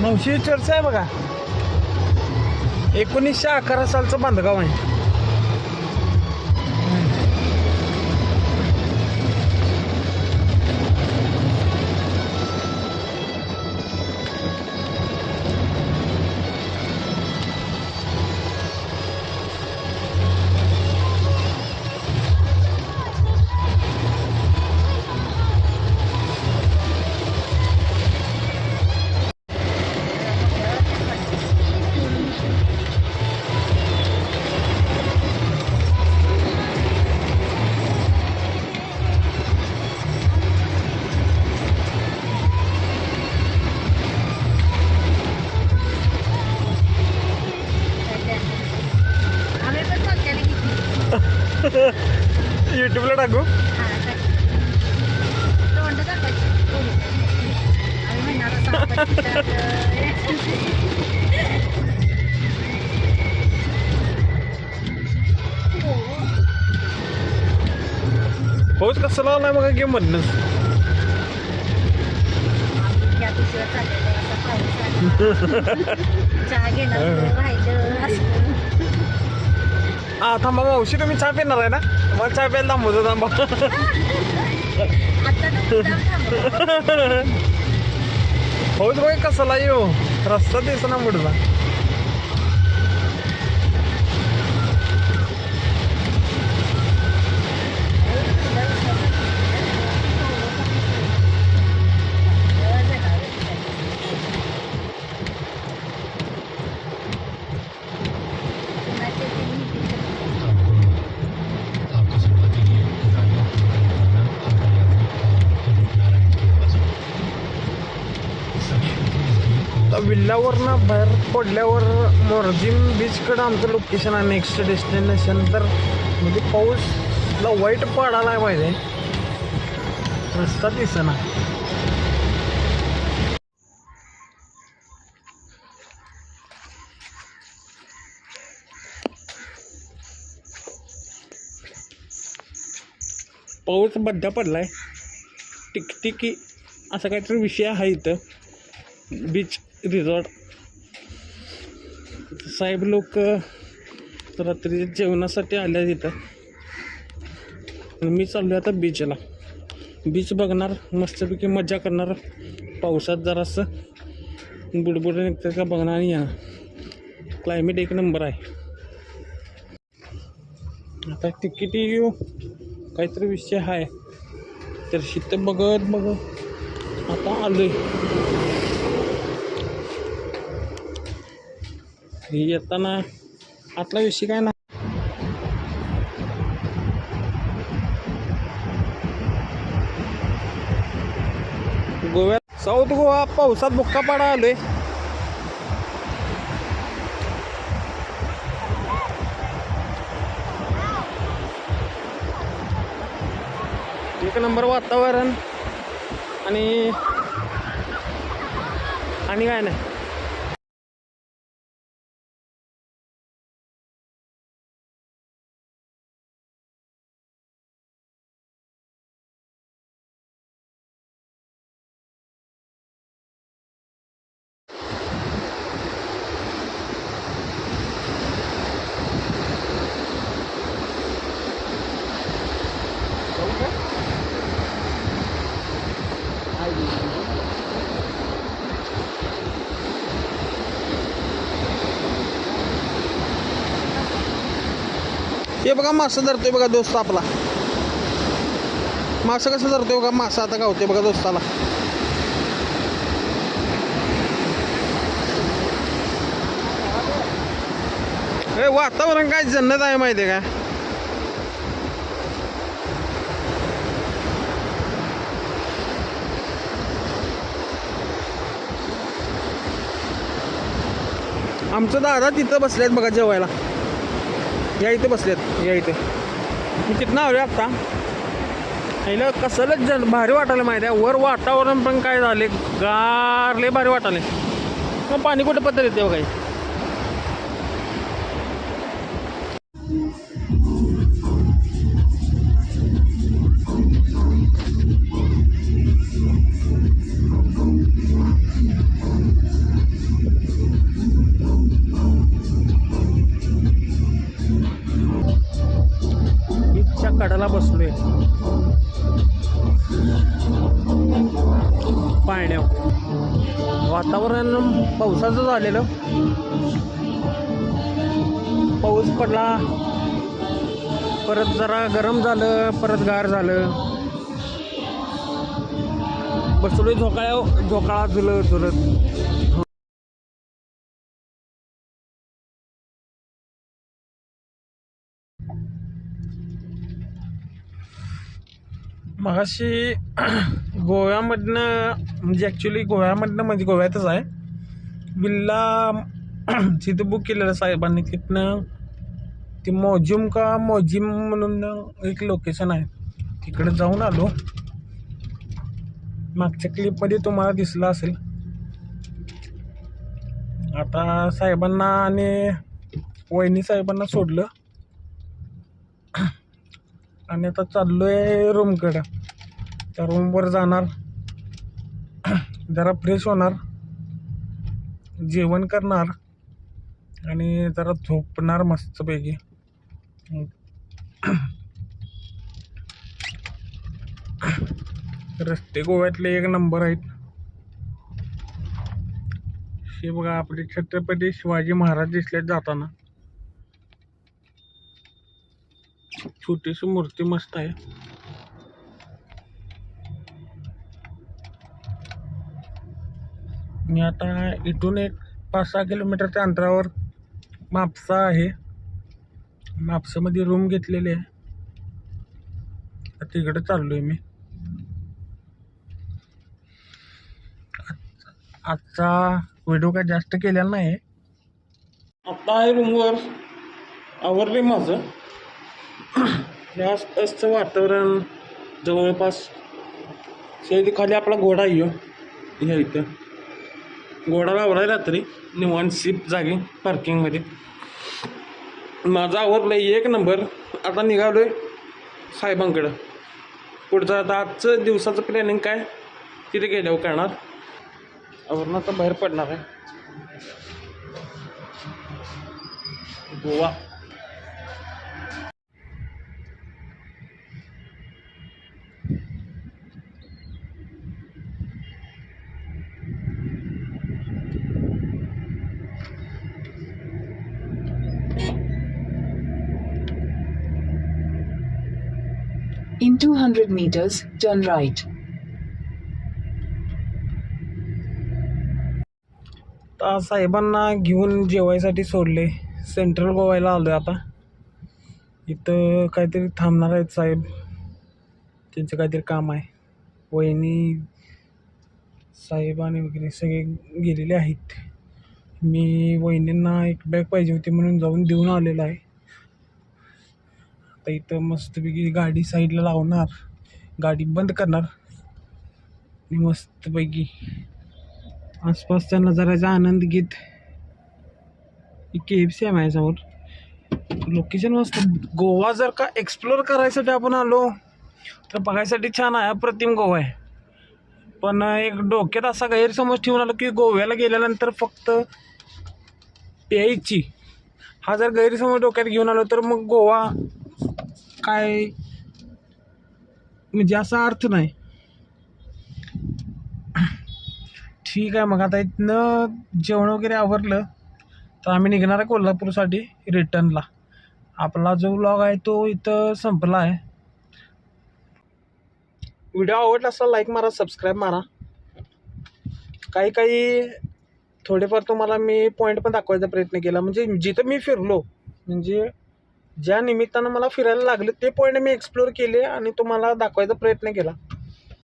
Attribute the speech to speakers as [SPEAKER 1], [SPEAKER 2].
[SPEAKER 1] नऊशे चर्च आहे बघा. एकोणीसशे अकरा सालचं बांधगाव आहे.
[SPEAKER 2] आपण
[SPEAKER 1] पाऊस कसं लावलाय बघा गेम मधनच
[SPEAKER 2] या पिशव्या चाललेल्या असा पाऊस आला. चहा घेणार राहिलं असं
[SPEAKER 1] हा थांबा मावशी तुम्ही चहा पिणार आहे ना? मला चहा प्यायला थांबवतो थांबा. पाऊस बघा कसला येऊ रस्ता दिसना ना
[SPEAKER 3] नजदीक
[SPEAKER 1] बाहेर पडल्यावर मोरजिम बीचकडं आमचं लोकेशन आहे नेक्स्ट डेस्टिनेशन तर म्हणजे पाऊसला वाईट पडायला पाहिजे. रस्ता दिसेना. पाऊस बड्डा पडलाय. टिकटिकी असा काहीतरी विषय आहे इथं. बीच रिझॉर्ट साहेब लोक रात्री जेवणासाठी आल्या तिथं. मी चाललो आता बीचला बीच बघणार मस्तपैकी मजा करणार. पावसात जरासं बुडबुड निघतं का बघणार आणि येणार क्लायमेट एक नंबर आहे. आता तिकीट येऊ. काहीतरी विषय आहे तर शीत बघत बघत आता घरी येताना आतला विषय काय ना गोव्यात साऊथ गोवा पावसात बुक्का पाडा आलोय. एक नंबर वातावरण आणि आणि काय नाही. हे बघा मासा धरतोय बघा दोस्त आपला. मासा कसं धरतोय बघा मासा आता गावतोय बघा दोस्ताला. अरे वातावरण काय जन्नत आहे माहिती आहे का? आमचं दादा तिथं बसले आहेत बघा जेवायला. या इथे बसलेत. या इथे. मी तिथं आलो आत्ता. हिला कसलंच जन भारी वाटायला माहिती आहे. वर वातावरण पण काय झाले गारले भारी वाटायला मग पाणी कुठं पत्र येते काही पाण्यावर वातावरण पावसाचं झालेलं. पाऊस पडला. परत जरा गरम झालं परत गार झालं. बसलोय झोकाळ्या झोकाळा झुलत झुलत मगाशी गोव्यामधनं म्हणजे ॲक्च्युली गोव्यामधनं म्हणजे गोव्यातच आहे. विल्ला जिथं बुक केलेलं साहेबांनी तिथनं ती मोजिम का मोजिम म्हणून एक लोकेशन आहे. तिकडे जाऊन आलो. मागच्या क्लिपमध्ये तुम्हाला दिसलं असेल. आता साहेबांना आणि वहिनी साहेबांना सोडलं. आणि आता चाललोय रूमकडं. त्या रूमवर जाणार. जरा फ्रेश होणार. जेवण करणार. आणि जरा झोपणार मस्तपैकी. रस्ते गोव्यातले एक नंबर आहेत. हे बघा आपले छत्रपती शिवाजी महाराज दिसले जाताना. छोटीशी मूर्ती मस्त आहे. मी आता इथून एक पाच सहा किलोमीटरच्या अंतरावर म्हापसा आहे. म्हापसामध्ये रूम घेतलेली आहे. तिकडे चाललो आहे मी. आजचा- आजचा व्हिडिओ काय जास्त केलेला नाही आता आहे रूमवर आवरले माझं. हे वातावरण जवळपास शेती खाली आपला घोडा येऊ ह्या. इथं. घोडा लावला रात्री निवान सीप जागी पार्किंगमध्ये. माझं आवरलं एक नंबर. आता निघालोय साहेबांकडं. पुढचं आता आजचं दिवसाचं प्लॅनिंग काय? तिथे गेल्यावर करणार आवरून आता बाहेर पडणार आहे. गोवा.
[SPEAKER 4] 200 meters, turn right.
[SPEAKER 1] आता साहेबांना घेऊन जेवायसाठी सोडले. सेंट्रल गोवायला आलो आता. इथं काहीतरी थांबणार आहेत साहेब. त्यांचं काहीतरी काम आहे. वहिनी साहेबांनी वगैरे सगळे गेलेले आहेत. मी वहिनींना एक बॅग पाहिजे होती म्हणून जाऊन देऊन आलेलो आहे. आता इथं मस्तपैकी गाडी साईडला लावणार. गाडी बंद करणार. आणि मस्तपैकी आसपासच्या नजाऱ्याचा आनंद घेत के एफ सी आहे माझ्यासमोर. लोकेशन मस्त. गोवा जर का एक्सप्लोअर करायसाठी आपण आलो तर बघायसाठी छान आहे. अप्रतिम गोवा आहे. पण एक डोक्यात असा गैरसमज ठेवून आलो की गोव्याला गेल्यानंतर फक्त प्यायची. हा जर गैरसमज डोक्यात घेऊन आलो तर मग गोवा काय? म्हणजे असा अर्थ नाही. ठीक आहे मग आता इथनं जेवण वगैरे आवरलं तर आम्ही निघणार आहे कोल्हापूरसाठी रिटर्नला. आपला जो व्लॉग आहे तो इथं संपला आहे. व्हिडिओ आवडला असला लाईक मारा सबस्क्राईब मारा. काही काही थोडेफार तुम्हाला मी पॉईंट पण दाखवायचा प्रयत्न केला. म्हणजे जिथं मी फिरलो म्हणजे ज्या निमित्तानं मला फिरायला लागलं ते पॉईंट मी एक्सप्लोअर केले आणि तुम्हाला दाखवायचा प्रयत्न केला.